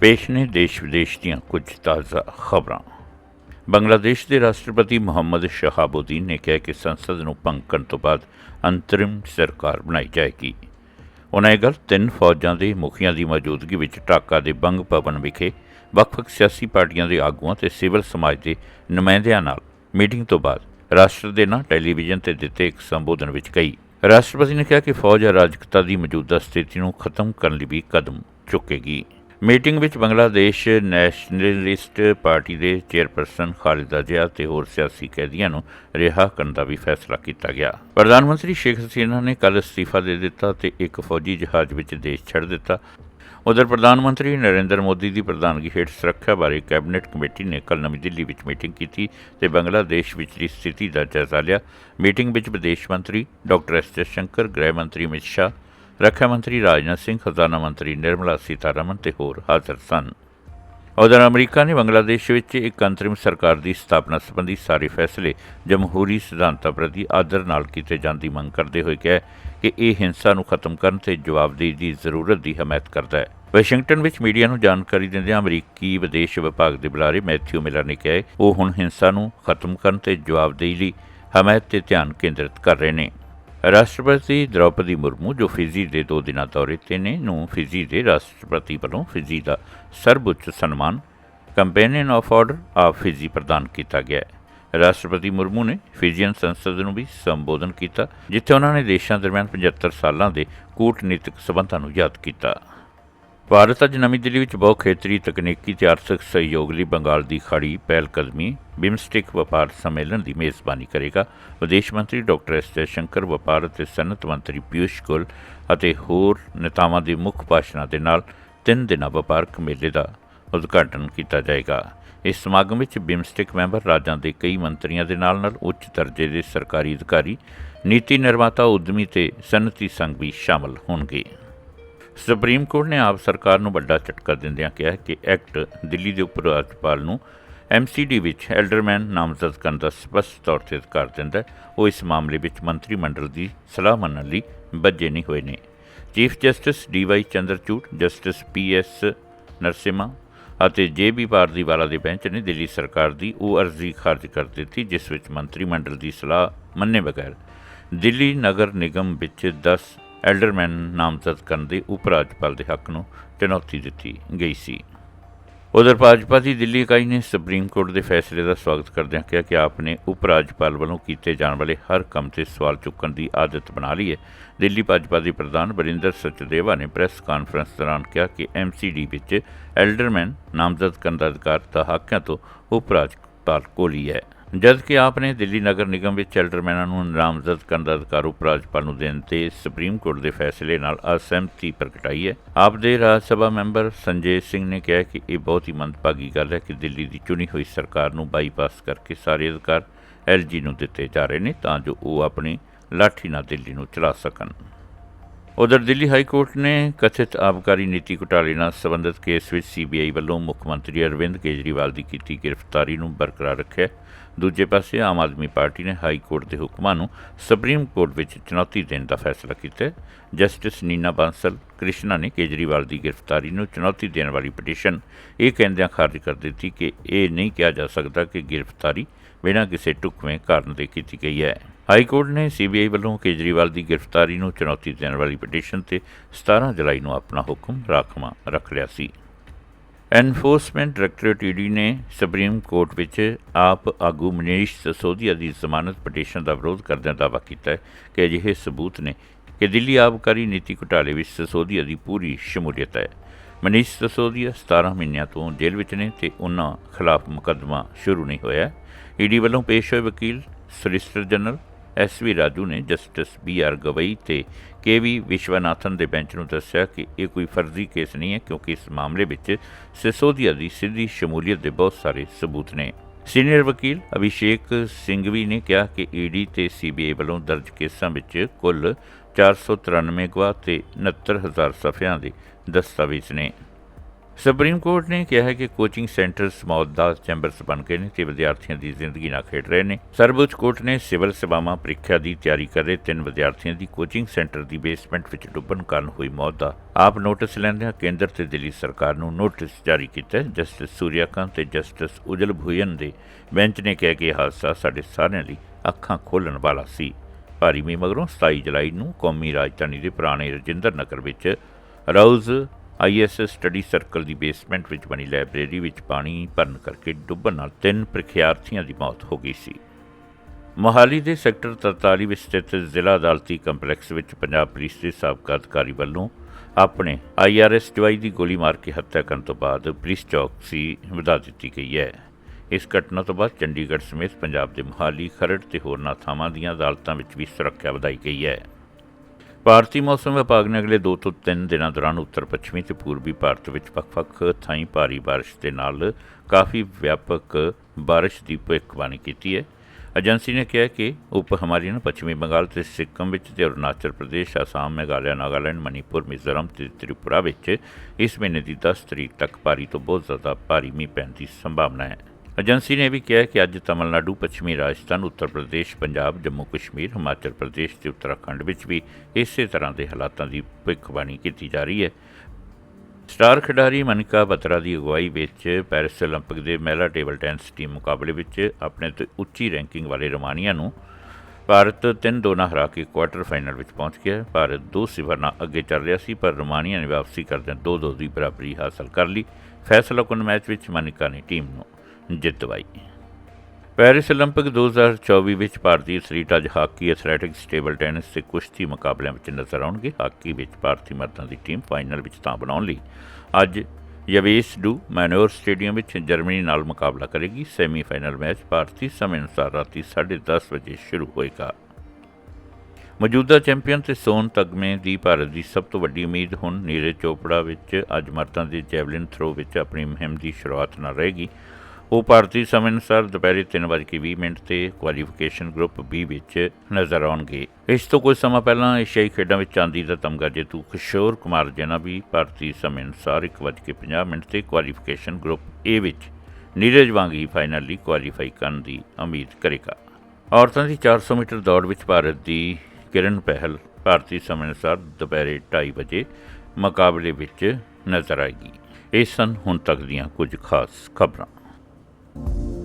ਪੇਸ਼ ਨੇ ਦੇਸ਼ ਵਿਦੇਸ਼ ਦੀਆਂ ਕੁਝ ਤਾਜ਼ਾ ਖਬਰਾਂ। ਬੰਗਲਾਦੇਸ਼ ਦੇ ਰਾਸ਼ਟਰਪਤੀ ਮੁਹੰਮਦ ਸ਼ਹਾਬੁਦੀਨ ਨੇ ਕਿਹਾ ਕਿ ਸੰਸਦ ਨੂੰ ਭੰਗ ਕਰਨ ਤੋਂ ਬਾਅਦ ਅੰਤਰਿਮ ਸਰਕਾਰ ਬਣਾਈ ਜਾਏਗੀ। ਉਹਨਾਂ ਇਹ ਗੱਲ ਤਿੰਨ ਫੌਜਾਂ ਦੇ ਮੁਖੀਆਂ ਦੀ ਮੌਜੂਦਗੀ ਵਿੱਚ ਢਾਕਾ ਦੇ ਬੰਗ ਭਵਨ ਵਿਖੇ ਵੱਖ-ਵੱਖ ਸਿਆਸੀ ਪਾਰਟੀਆਂ ਦੇ ਆਗੂਆਂ ਤੇ ਸਿਵਲ ਸਮਾਜ ਦੇ ਨੁਮਾਇੰਦਿਆਂ ਨਾਲ ਮੀਟਿੰਗ ਤੋਂ ਬਾਅਦ ਰਾਸ਼ਟਰ ਦੇ ਨਾਂ ਟੈਲੀਵਿਜ਼ਨ ਤੇ ਦਿੱਤੇ ਇੱਕ ਸੰਬੋਧਨ ਵਿੱਚ ਕਹੀ। ਰਾਸ਼ਟਰਪਤੀ ਨੇ ਕਿਹਾ ਕਿ ਫੌਜ ਅਰਾਜਕਤਾ ਦੀ ਮੌਜੂਦਾ ਸਥਿਤੀ ਨੂੰ ਖਤਮ ਕਰਨ ਲਈ ਵੀ ਕਦਮ ਚੁੱਕੇਗੀ। ਮੀਟਿੰਗ ਵਿੱਚ ਬੰਗਲਾਦੇਸ਼ ਨੈਸ਼ਨਲਿਸਟ ਪਾਰਟੀ ਦੇ ਚੇਅਰਪਰਸਨ ਖਾਲਿਦਾ ਜਿਆ ਤੇ ਹੋਰ ਸਿਆਸੀ ਕੈਦੀਆਂ ਨੂੰ ਰਿਹਾ ਕਰਨ ਦਾ ਵੀ ਫੈਸਲਾ ਕੀਤਾ ਗਿਆ। ਪ੍ਰਧਾਨ ਮੰਤਰੀ ਸ਼ੇਖ ਹਸੀਨਾ ਨੇ ਕੱਲ੍ਹ ਅਸਤੀਫਾ ਦੇ ਦਿੱਤਾ ਤੇ ਇੱਕ ਫੌਜੀ ਜਹਾਜ਼ ਵਿੱਚ ਦੇਸ਼ ਛੱਡ ਦਿੱਤਾ। ਉਧਰ ਪ੍ਰਧਾਨ ਮੰਤਰੀ ਨਰਿੰਦਰ ਮੋਦੀ ਦੀ ਪ੍ਰਧਾਨਗੀ ਹੇਠ ਸੁਰੱਖਿਆ ਬਾਰੇ ਕੈਬਨਿਟ ਕਮੇਟੀ ਨੇ ਕੱਲ੍ਹ ਨਵੀਂ ਦਿੱਲੀ ਵਿੱਚ ਮੀਟਿੰਗ ਕੀਤੀ ਤੇ ਬੰਗਲਾਦੇਸ਼ ਵਿਚਲੀ ਸਥਿਤੀ ਦਾ ਜਾਇਜ਼ਾ ਲਿਆ। ਮੀਟਿੰਗ ਵਿੱਚ ਵਿਦੇਸ਼ ਮੰਤਰੀ ਡਾਕਟਰ ਐਸ ਜੈਸ਼ੰਕਰ ਗ੍ਰਹਿ ਮੰਤਰੀ ਅਮਿਤ ਸ਼ਾਹ ਰੱਖਿਆ ਮੰਤਰੀ ਰਾਜਨਾਥ ਸਿੰਘ, ਖਜ਼ਾਨਾ ਮੰਤਰੀ ਨਿਰਮਲਾ ਸੀਤਾਰਮਨ ਤੇ ਹੋਰ ਹਾਜ਼ਰ ਸਨ। ਉਧਰ ਅਮਰੀਕਾ ਨੇ ਬੰਗਲਾਦੇਸ਼ ਵਿੱਚ ਇੱਕ ਅੰਤਰਿਮ ਸਰਕਾਰ ਦੀ ਸਥਾਪਨਾ ਸੰਬੰਧੀ ਸਾਰੇ ਫੈਸਲੇ ਜਮਹੂਰੀ ਸਿਧਾਂਤਾਂ ਪ੍ਰਤੀ ਆਦਰ ਨਾਲ ਕੀਤੇ ਜਾਣ ਦੀ ਮੰਗ ਕਰਦੇ ਹੋਏ ਕਿਹਾ ਕਿ ਇਹ ਹਿੰਸਾ ਨੂੰ ਖਤਮ ਕਰਨ ਤੇ ਜਵਾਬਦੇਹੀ ਦੀ ਜ਼ਰੂਰਤ ਦੀ ਹਮਾਇਤ ਕਰਦਾ ਹੈ। ਵਾਸ਼ਿੰਗਟਨ ਵਿੱਚ ਮੀਡੀਆ ਨੂੰ ਜਾਣਕਾਰੀ ਦਿੰਦਿਆਂ ਅਮਰੀਕੀ ਵਿਦੇਸ਼ ਵਿਭਾਗ ਦੇ ਬੁਲਾਰੇ ਮੈਥਿਊ ਮਿਲਰ ਨੇ ਕਿਹਾ ਉਹ ਹੁਣ ਹਿੰਸਾ ਨੂੰ ਖਤਮ ਕਰਨ ਤੇ ਜਵਾਬਦੇਹੀ ਲਈ ਹਮਾਇਤ ਤੇ ਧਿਆਨ ਕੇਂਦਰਿਤ ਕਰ ਰਹੇ ਨੇ। ਰਾਸ਼ਟਰਪਤੀ ਦ੍ਰੌਪਦੀ ਮੁਰਮੂ, ਜੋ ਫਿਜੀ ਦੇ ਦੋ ਦਿਨਾਂ ਦੌਰੇ ਤੇ ਨੇ, ਨੂੰ ਫਿਜੀ ਦੇ ਰਾਸ਼ਟਰਪਤੀ ਵੱਲੋਂ ਫਿਜੀ ਦਾ ਸਰਵਉੱਚ ਸਨਮਾਨ companion of order of Fiji ਪ੍ਰਦਾਨ ਕੀਤਾ ਗਿਆ ਹੈ। ਰਾਸ਼ਟਰਪਤੀ ਮੁਰਮੂ ਨੇ ਫਿਜੀਅਨ ਸੰਸਦ ਨੂੰ ਵੀ ਸੰਬੋਧਨ ਕੀਤਾ, ਜਿੱਥੇ ਉਹਨਾਂ ਨੇ ਦੇਸ਼ਾਂ ਦਰਮਿਆਨ 75 ਸਾਲਾਂ ਦੇ ਕੂਟਨੀਤਿਕ ਸਬੰਧਾਂ ਨੂੰ ਯਾਦ ਕੀਤਾ। ਭਾਰਤ ਅੱਜ ਨਵੀਂ ਦਿੱਲੀ ਵਿੱਚ ਬਹੁ ਖੇਤਰੀ ਤਕਨੀਕੀ ਤੇ ਆਰਥਿਕ ਸਹਿਯੋਗ ਲਈ ਬੰਗਾਲ ਦੀ ਖਾੜੀ ਪਹਿਲਕਦਮੀ ਬਿਮਸਟਿਕ ਵਪਾਰ ਸੰਮੇਲਨ ਦੀ ਮੇਜ਼ਬਾਨੀ ਕਰੇਗਾ। ਵਿਦੇਸ਼ ਮੰਤਰੀ ਡਾਕਟਰ ਐਸ ਜੈਸ਼ੰਕਰ ਵਪਾਰ ਅਤੇ ਸਨਅਤ ਮੰਤਰੀ ਪਿਊਸ਼ ਗੋਇਲ ਅਤੇ ਹੋਰ ਨੇਤਾਵਾਂ ਦੇ ਮੁੱਖ ਭਾਸ਼ਣਾਂ ਦੇ ਨਾਲ ਤਿੰਨ ਦਿਨਾਂ ਵਪਾਰਕ ਮੇਲੇ ਦਾ ਉਦਘਾਟਨ ਕੀਤਾ ਜਾਏਗਾ। ਇਸ ਸਮਾਗਮ ਵਿੱਚ ਬਿਮਸਟਿਕ ਮੈਂਬਰ ਰਾਜਾਂ ਦੇ ਕਈ ਮੰਤਰੀਆਂ ਦੇ ਨਾਲ ਨਾਲ ਉੱਚ ਦਰਜੇ ਦੇ ਸਰਕਾਰੀ ਅਧਿਕਾਰੀ, ਨੀਤੀ ਨਿਰਮਾਤਾ, ਉਦਮੀ ਤੇ ਸਨਅਤੀ ਸੰਘ ਵੀ ਸ਼ਾਮਲ ਹੋਣਗੇ। ਸੁਪਰੀਮ ਕੋਰਟ ਨੇ ਆਪ ਸਰਕਾਰ ਨੂੰ ਵੱਡਾ ਝਟਕਾ ਦਿੰਦਿਆਂ ਕਿਹਾ ਕਿ ਐਕਟ ਦਿੱਲੀ ਦੇ ਉਪ ਰਾਜਪਾਲ ਨੂੰ ਐਮਸੀਡੀ ਵਿੱਚ ਐਲਡਰਮੈਨ ਨਾਮਜ਼ਦ ਕਰਨ ਦਾ ਸਪਸ਼ਟ ਤੌਰ ਤੇ ਅਧਿਕਾਰ ਦਿੰਦਾ ਹੈ। ਉਹ ਇਸ ਮਾਮਲੇ ਵਿੱਚ ਮੰਤਰੀ ਮੰਡਲ ਦੀ ਸਲਾਹ ਮੰਨਣ ਲਈ ਬੱਝੇ ਨਹੀਂ ਹੋਏ ਨੇ। Chief justice D Y Chandrachud, justice P S Narasimha ਅਤੇ ਜੇਬੀ ਪਾਰਦੀਵਾਲਾ ਦੇ ਬੈਂਚ ਨੇ ਦਿੱਲੀ ਸਰਕਾਰ ਦੀ ਉਹ ਅਰਜ਼ੀ ਖਾਰਜ ਕਰ ਦਿੱਤੀ, ਜਿਸ ਵਿੱਚ ਮੰਤਰੀ ਮੰਡਲ ਦੀ ਸਲਾਹ ਮੰਨੇ ਬਗੈਰ ਦਿੱਲੀ ਨਗਰ ਨਿਗਮ ਵਿੱਚ 10 ਐਲਡਰਮੈਨ ਨਾਮਜ਼ਦ ਕਰਨ ਦੇ ਉਪ ਰਾਜਪਾਲ ਦੇ ਹੱਕ ਨੂੰ ਚੁਣੌਤੀ ਦਿੱਤੀ ਗਈ ਸੀ। ਉਧਰ ਭਾਜਪਾ ਦੀ ਦਿੱਲੀ ਇਕਾਈ ਨੇ ਸੁਪਰੀਮ ਕੋਰਟ ਦੇ ਫੈਸਲੇ ਦਾ ਸਵਾਗਤ ਕਰਦਿਆਂ ਕਿਹਾ ਕਿ ਆਪ ਨੇ ਉਪ ਰਾਜਪਾਲ ਵੱਲੋਂ ਕੀਤੇ ਜਾਣ ਵਾਲੇ ਹਰ ਕੰਮ ਤੇ ਸਵਾਲ ਚੁੱਕਣ ਦੀ ਆਦਤ ਬਣਾ ਲਈ ਹੈ। ਦਿੱਲੀ ਭਾਜਪਾ ਦੇ ਪ੍ਰਧਾਨ ਬਰਿੰਦਰ ਸਚਦੇਵਾ ਨੇ ਪ੍ਰੈਸ ਕਾਨਫਰੰਸ ਦੌਰਾਨ ਕਿਹਾ ਕਿ ਐਮਸੀਡੀ ਵਿੱਚ ਐਲਡਰਮੈਨ ਨਾਮਜ਼ਦ ਕਰਨ ਦਾ ਅਧਿਕਾਰ ਤਾਂ ਹੱਕਾਂ ਤੋਂ ਉਪ ਰਾਜਪਾਲ ਕੋਲ ਹੀ ਹੈ। ਜਦ ਕਿ ਆਪ ਨੇ ਦਿੱਲੀ ਨਗਰ ਨਿਗਮ ਵਿੱਚ ਐਲਡਰਮੈਨਾਂ ਨੂੰ ਨਾਮਜ਼ਦ ਕਰਨ ਦਾ ਅਧਿਕਾਰ ਉਪ ਰਾਜਪਾਲ ਨੂੰ ਦੇਣ ਤੇ ਸੁਪਰੀਮ ਕੋਰਟ ਦੇ ਫੈਸਲੇ ਨਾਲ ਅਸਹਿਮਤੀ ਪ੍ਰਗਟਾਈ ਹੈ। ਆਪ ਦੇ ਰਾਜ ਸਭਾ ਮੈਂਬਰ ਸੰਜੇ ਸਿੰਘ ਨੇ ਕਿਹਾ ਕਿ ਇਹ ਬਹੁਤ ਹੀ ਮੰਦਭਾਗੀ ਗੱਲ ਹੈ ਕਿ ਦਿੱਲੀ ਦੀ ਚੁਣੀ ਹੋਈ ਸਰਕਾਰ ਨੂੰ ਬਾਈਪਾਸ ਕਰਕੇ ਸਾਰੇ ਅਧਿਕਾਰ ਐਲਜੀ ਨੂੰ ਦਿੱਤੇ ਜਾ ਰਹੇ ਨੇ ਤਾਂ ਜੋ ਉਹ ਆਪਣੀ ਲਾਠੀ ਨਾਲ ਦਿੱਲੀ ਨੂੰ ਚਲਾ ਸਕਣ। ਉਧਰ ਦਿੱਲੀ ਹਾਈ ਕੋਰਟ ਨੇ ਕਥਿਤ ਆਬਕਾਰੀ ਨੀਤੀ ਘੁਟਾਲੇ ਨਾਲ ਸੰਬੰਧਿਤ ਕੇਸ ਵਿੱਚ ਸੀਬੀਆਈ ਵੱਲੋਂ ਮੁੱਖ ਮੰਤਰੀ ਅਰਵਿੰਦ ਕੇਜਰੀਵਾਲ ਦੀ ਕੀਤੀ ਗ੍ਰਿਫਤਾਰੀ ਨੂੰ ਬਰਕਰਾਰ ਰੱਖਿਆ। ਦੂਜੇ ਪਾਸੇ ਆਮ ਆਦਮੀ ਪਾਰਟੀ ਨੇ ਹਾਈ ਕੋਰਟ ਦੇ ਹੁਕਮਾਂ ਨੂੰ ਸੁਪਰੀਮ ਕੋਰਟ ਵਿੱਚ ਚੁਣੌਤੀ ਦੇਣ ਦਾ ਫੈਸਲਾ ਕੀਤਾ। ਜਸਟਿਸ ਨੀਨਾ ਬਾਂਸਲ, ਕ੍ਰਿਸ਼ਨਾ ਨੇ ਕੇਜਰੀਵਾਲ ਦੀ ਗ੍ਰਿਫਤਾਰੀ ਨੂੰ ਚੁਣੌਤੀ ਦੇਣ ਵਾਲੀ ਪਟੀਸ਼ਨ ਇਹ ਕਹਿੰਦਿਆਂ ਖਾਰਜ ਕਰ ਦਿੱਤੀ ਕਿ ਇਹ ਨਹੀਂ ਕਿਹਾ ਜਾ ਸਕਦਾ ਕਿ ਗ੍ਰਿਫਤਾਰੀ ਬਿਨਾਂ ਕਿਸੇ ਟੁਕਵੇਂ ਕਾਰਨ ਦੇ ਕੀਤੀ ਗਈ ਹੈ। ਹਾਈ ਕੋਰਟ ਨੇ ਸੀਬੀਆਈ ਵੱਲੋਂ ਕੇਜਰੀਵਾਲ ਦੀ ਗ੍ਰਿਫਤਾਰੀ ਨੂੰ ਚੁਣੌਤੀ ਦੇਣ ਵਾਲੀ ਪਟੀਸ਼ਨ ਤੇ 17 ਜੁਲਾਈ ਨੂੰ ਆਪਣਾ ਹੁਕਮ ਰਾਖਵਾਂ, ਰੱਖ ਲਿਆ ਸੀ। ਐਨਫੋਰਸਮੈਂਟ ਡਾਇਰੈਕਟੋਰੇਟ ਈਡੀ ਨੇ ਸੁਪਰੀਮ ਕੋਰਟ ਵਿੱਚ ਆਪ ਆਗੂ ਮਨੀਸ਼ ਸਸੋਦੀਆ ਦੀ ਜ਼ਮਾਨਤ ਪਟੀਸ਼ਨ ਦਾ ਵਿਰੋਧ ਕਰਦਿਆਂ ਦਾਅਵਾ ਕੀਤਾ ਹੈ ਕਿ ਅਜਿਹੇ ਸਬੂਤ ਨੇ ਕਿ ਦਿੱਲੀ ਆਬਕਾਰੀ ਨੀਤੀ ਘੁਟਾਲੇ ਵਿੱਚ ਸਸੋਦੀਆ ਦੀ ਪੂਰੀ ਸ਼ਮੂਲੀਅਤ ਹੈ। ਮਨੀਸ਼ ਸਸੋਦੀਆ 17 ਮਹੀਨਿਆਂ ਤੋਂ ਜੇਲ੍ਹ ਵਿੱਚ ਨੇ ਤੇ ਉਹਨਾਂ ਖਿਲਾਫ ਮੁਕੱਦਮਾ ਸ਼ੁਰੂ ਨਹੀਂ ਹੋਇਆ। ਈਡੀ ਵੱਲੋਂ ਪੇਸ਼ ਹੋਏ ਵਕੀਲ, solicitor general S V Raju ਨੇ ਜਸਟਿਸ ਬੀ ਆਰ ਗਵਈ ਤੇ ਕੇ ਵੀ ਵਿਸ਼ਵਨਾਥਨ ਦੇ ਬੈਂਚ ਨੂੰ ਦੱਸਿਆ ਕਿ ਇਹ ਕੋਈ ਫਰਜ਼ੀ ਕੇਸ ਨਹੀਂ ਹੈ, ਕਿਉਂਕਿ ਇਸ ਮਾਮਲੇ ਵਿੱਚ ਸਿਸੋਦੀਆ ਦੀ ਸਿੱਧੀ ਸ਼ਮੂਲੀਅਤ ਦੇ ਬਹੁਤ ਸਾਰੇ ਸਬੂਤ ਨੇ। ਸੀਨੀਅਰ ਵਕੀਲ ਅਭਿਸ਼ੇਕ ਸਿੰਘਵੀ ਨੇ ਕਿਹਾ ਕਿ ਈਡੀ ਤੇ ਸੀਬੀਆਈ ਵੱਲੋਂ ਦਰਜ ਕੇਸਾਂ ਵਿੱਚ ਕੁੱਲ 493 ਗਵਾਹ ਤੇ 69000 ਸਫ਼ਿਆਂ ਦੇ ਦਸਤਾਵੇਜ਼ ਨੇ। ਸੁਪਰੀਮ ਕੋਰਟ ਨੇ ਕਿਹਾ ਹੈ ਕਿ ਕੋਚਿੰਗ ਸੈਂਟਰਸ ਮੌਤ ਦਾ ਚੈਂਬਰਸ ਬਣ ਗਏ ਨੇ ਤੇ ਵਿਦਿਆਰਥੀਆਂ ਦੀ ਜ਼ਿੰਦਗੀ ਨਾਲ ਖੇਡ ਰਹੇ ਨੇ। ਸਰਵਉੱਚ ਕੋਰਟ ਨੇ ਸਿਵਲ ਸੇਵਾਵਾਂ ਪ੍ਰੀਖਿਆ ਦੀ ਤਿਆਰੀ ਕਰ ਰਹੇ ਤਿੰਨ ਵਿਦਿਆਰਥੀਆਂ ਦੀ ਕੋਚਿੰਗ ਸੈਂਟਰ ਦੀ ਬੇਸਮੈਂਟ ਵਿੱਚ ਡੁੱਬਣ ਕਾਰਨ ਹੋਈ ਮੌਤ ਦਾ ਆਪ ਨੋਟਿਸ ਲੈਂਦਿਆਂ ਕੇਂਦਰ ਤੇ ਦਿੱਲੀ ਸਰਕਾਰ ਨੂੰ ਨੋਟਿਸ ਜਾਰੀ ਕੀਤਾ ਜਸਟਿਸ ਸੂਰਿਆਕਾਂਤ ਤੇ ਜਸਟਿਸ ਉਜਲ ਭੁਜਨ ਦੇ ਬੈਂਚ ਨੇ ਕਿਹਾ ਕਿ ਇਹ ਹਾਦਸਾ ਸਾਡੇ ਸਾਰਿਆਂ ਲਈ ਅੱਖਾਂ ਖੋਲਣ ਵਾਲਾ ਸੀ। ਭਾਰੀ ਮੀਂਹ ਮਗਰੋਂ 27 ਜੁਲਾਈ ਨੂੰ ਕੌਮੀ ਰਾਜਧਾਨੀ ਦੇ ਪੁਰਾਣੇ ਰਜਿੰਦਰ ਨਗਰ ਵਿੱਚ Rau's I A S study circle the basement ਵਿੱਚ ਬਣੀ ਲਾਇਬ੍ਰੇਰੀ ਵਿੱਚ ਪਾਣੀ ਭਰਨ ਕਰਕੇ ਡੁੱਬਣ ਨਾਲ ਤਿੰਨ ਪ੍ਰੀਖਿਆਰਥੀਆਂ ਦੀ ਮੌਤ ਹੋ ਗਈ ਸੀ। ਮੋਹਾਲੀ ਦੇ ਸੈਕਟਰ 43 ਵਿੱਚ ਸਥਿਤ ਜ਼ਿਲ੍ਹਾ ਅਦਾਲਤੀ ਕੰਪਲੈਕਸ ਵਿੱਚ ਪੰਜਾਬ ਪੁਲਿਸ ਦੇ ਸਾਬਕਾ ਅਧਿਕਾਰੀ ਵੱਲੋਂ ਆਪਣੇ ਆਈਆਰਐਸ ਜਵਾਈ ਦੀ ਗੋਲੀ ਮਾਰ ਕੇ ਹੱਤਿਆ ਕਰਨ ਤੋਂ ਬਾਅਦ ਪੁਲਿਸ ਚੌਕਸੀ ਵਧਾ ਦਿੱਤੀ ਗਈ ਹੈ। ਇਸ ਘਟਨਾ ਤੋਂ ਬਾਅਦ ਚੰਡੀਗੜ੍ਹ ਸਮੇਤ ਪੰਜਾਬ ਦੇ ਮੋਹਾਲੀ, ਖਰੜ ਤੇ ਹੋਰਨਾਂ ਥਾਵਾਂ ਦੀਆਂ ਅਦਾਲਤਾਂ ਵਿੱਚ ਵੀ ਸੁਰੱਖਿਆ ਵਧਾਈ ਗਈ ਹੈ। ਭਾਰਤੀ ਮੌਸਮ ਵਿਭਾਗ ਨੇ ਅਗਲੇ 2 ਤੋਂ 3 ਦਿਨਾਂ ਦੌਰਾਨ ਉੱਤਰ ਪੱਛਮੀ ਤੇ ਪੂਰਬੀ ਭਾਰਤ ਵਿੱਚ ਵੱਖ-ਵੱਖ ਥਾਈਂ ਭਾਰੀ ਬਾਰਿਸ਼ ਦੇ ਨਾਲ ਕਾਫੀ ਵਿਆਪਕ ਬਾਰਿਸ਼ ਦੀ ਭਵਿੱਖਬਾਣੀ ਕੀਤੀ ਹੈ। ਏਜੰਸੀ ਨੇ ਕਿਹਾ ਕਿ ਉਪ ਹਿਮਾਲੀਅਨ ਪੱਛਮੀ ਬੰਗਾਲ ਤੇ ਸਿੱਕਮ ਵਿੱਚ ਤੇ ਅਰੁਣਾਚਲ ਪ੍ਰਦੇਸ਼, ਆਸਾਮ, ਮੇਘਾਲਿਆ, ਨਾਗਾਲੈਂਡ, ਮਣੀਪੁਰ, ਮਿਜ਼ੋਰਮ ਤੇ ਤ੍ਰਿਪੁਰਾ ਵਿੱਚ ਇਸ ਮਹੀਨੇ ਦੀ 10 ਤਰੀਕ ਤੱਕ ਭਾਰੀ ਤੋਂ ਬਹੁਤ ਜ਼ਿਆਦਾ ਭਾਰੀ ਮੀਂਹ ਪੈਣ ਦੀ ਸੰਭਾਵਨਾ ਹੈ। ਏਜੰਸੀ ਨੇ ਵੀ ਕਿਹਾ ਕਿ ਅੱਜ ਤਮਿਲਨਾਡੂ ਪੱਛਮੀ ਰਾਜਸਥਾਨ ਉੱਤਰ ਪ੍ਰਦੇਸ਼ ਪੰਜਾਬ ਜੰਮੂ ਕਸ਼ਮੀਰ ਹਿਮਾਚਲ ਪ੍ਰਦੇਸ਼ ਤੇ ਉੱਤਰਾਖੰਡ ਵਿੱਚ ਵੀ ਇਸੇ ਤਰ੍ਹਾਂ ਦੇ ਹਾਲਾਤਾਂ ਦੀ ਭਵਿੱਖਬਾਣੀ ਕੀਤੀ ਜਾ ਰਹੀ ਹੈ ਸਟਾਰ ਖਿਡਾਰੀ ਮਨਿਕਾ ਬਤਰਾ ਦੀ ਅਗਵਾਈ ਵਿੱਚ ਪੈਰਿਸ 올림픽 ਦੇ ਮਹਿਲਾ ਟੇਬਲ ਟੈਨਿਸ ਟੀਮ ਮੁਕਾਬਲੇ ਵਿੱਚ ਆਪਣੇ ਤੋਂ ਉੱਚੀ ਰੈਂਕਿੰਗ ਵਾਲੇ ਰੋਮਾਨੀਆ ਨੂੰ ਭਾਰਤ 3-2 ਨਾਲ ਹਰਾ ਕੇ ਕੁਆਰਟਰ ਫਾਈਨਲ ਵਿੱਚ ਪਹੁੰਚ ਗਿਆ ਭਾਰਤ 2-0 ਨਾਲ ਅੱਗੇ ਚੱਲ ਰਿਹਾ ਸੀ ਪਰ ਰੋਮਾਨੀਆ ਨੇ ਵਾਪਸੀ ਕਰਦਿਆਂ 2-2 ਦੀ ਬਰਾਬਰੀ ਹਾਸਲ ਕਰ ਲਈ ਫੈਸਲਾਕੁਨ ਮੈਚ ਵਿੱਚ ਮਨਿਕਾ ਨੇ ਟੀਮ ਨੂੰ ਜਿੱਤ ਦਿਵਾਈ ਪੈਰਿਸ 올림픽 2024 ਵਿੱਚ ਭਾਰਤੀ ਐਥਲੀਟ ਅੱਜ ਹਾਕੀ ਐਥਲੈਟਿਕਸ ਟੇਬਲ ਟੈਨਿਸ ਤੇ ਕੁਸ਼ਤੀ ਮੁਕਾਬਲਿਆਂ ਵਿੱਚ ਨਜ਼ਰ ਆਉਣਗੇ ਹਾਕੀ ਵਿੱਚ ਭਾਰਤੀ ਮਰਦਾਂ ਦੀ ਟੀਮ ਫਾਈਨਲ ਵਿੱਚ ਥਾਂ ਬਣਾਉਣ ਲਈ ਅੱਜ ਯਵੇਸ ਡੂ ਮੈਨੋਰ ਸਟੇਡੀਅਮ ਵਿੱਚ ਜਰਮਨੀ ਨਾਲ ਮੁਕਾਬਲਾ ਕਰੇਗੀ ਸੈਮੀਫਾਈਨਲ ਮੈਚ ਭਾਰਤੀ ਸਮੇਂ ਅਨੁਸਾਰ ਰਾਤੀ 10:30 ਵਜੇ ਸ਼ੁਰੂ ਹੋਏਗਾ ਮੌਜੂਦਾ ਚੈਂਪੀਅਨ ਤੇ ਸੋਨ ਤਗਮੇ ਦੀ ਭਾਰਤ ਦੀ ਸਭ ਤੋਂ ਵੱਡੀ ਉਮੀਦ ਹੁਣ ਨੀਰਜ ਚੋਪੜਾ ਵਿੱਚ ਅੱਜ ਮਰਦਾਂ ਦੇ ਜੈਵਲਿਨ ਥਰੋ ਵਿੱਚ ਆਪਣੀ ਮੁਹਿੰਮ ਦੀ ਸ਼ੁਰੂਆਤ ਨਾਲ ਰਹੇਗੀ ਉਹ ਭਾਰਤੀ ਸਮੇਂ ਅਨੁਸਾਰ ਦੁਪਹਿਰੇ 3:20 ਮਿੰਟ ਤੇ ਕੁਆਲੀਫਿਕੇਸ਼ਨ ਗਰੁੱਪ B ਵਿੱਚ ਨਜ਼ਰ ਆਉਣਗੇ। ਇਸ ਤੋਂ ਕੁਝ ਸਮਾਂ ਪਹਿਲਾਂ ਏਸ਼ੀਆਈ ਖੇਡਾਂ ਵਿੱਚ ਚਾਂਦੀ ਦਾ ਤਮਗਾ ਜੇਤੂ ਕਿਸ਼ੋਰ ਕੁਮਾਰ ਜੈਨਾ ਵੀ ਭਾਰਤੀ ਸਮੇਂ ਅਨੁਸਾਰ 1:50 ਮਿੰਟ ਤੇ ਕੁਆਲੀਫਿਕੇਸ਼ਨ ਗਰੁੱਪ A ਵਿੱਚ ਨੀਰਜ ਵਾਂਗ ਹੀ ਫਾਈਨਲ ਲਈ ਕੁਆਲੀਫਾਈ ਕਰਨ ਦੀ ਉਮੀਦ ਕਰੇਗਾ। ਔਰਤਾਂ ਦੀ 400 ਮੀਟਰ ਦੌੜ ਵਿੱਚ ਭਾਰਤ ਦੀ ਕਿਰਨ ਪਹਿਲ ਭਾਰਤੀ ਸਮੇਂ ਅਨੁਸਾਰ ਦੁਪਹਿਰੇ 2:30 ਵਜੇ ਮੁਕਾਬਲੇ ਵਿੱਚ ਨਜ਼ਰ ਆਏਗੀ। ਇਹ ਸਨ ਹੁਣ ਤੱਕ ਦੀਆਂ ਕੁਝ ਖਾਸ ਖਬਰਾਂ। thank you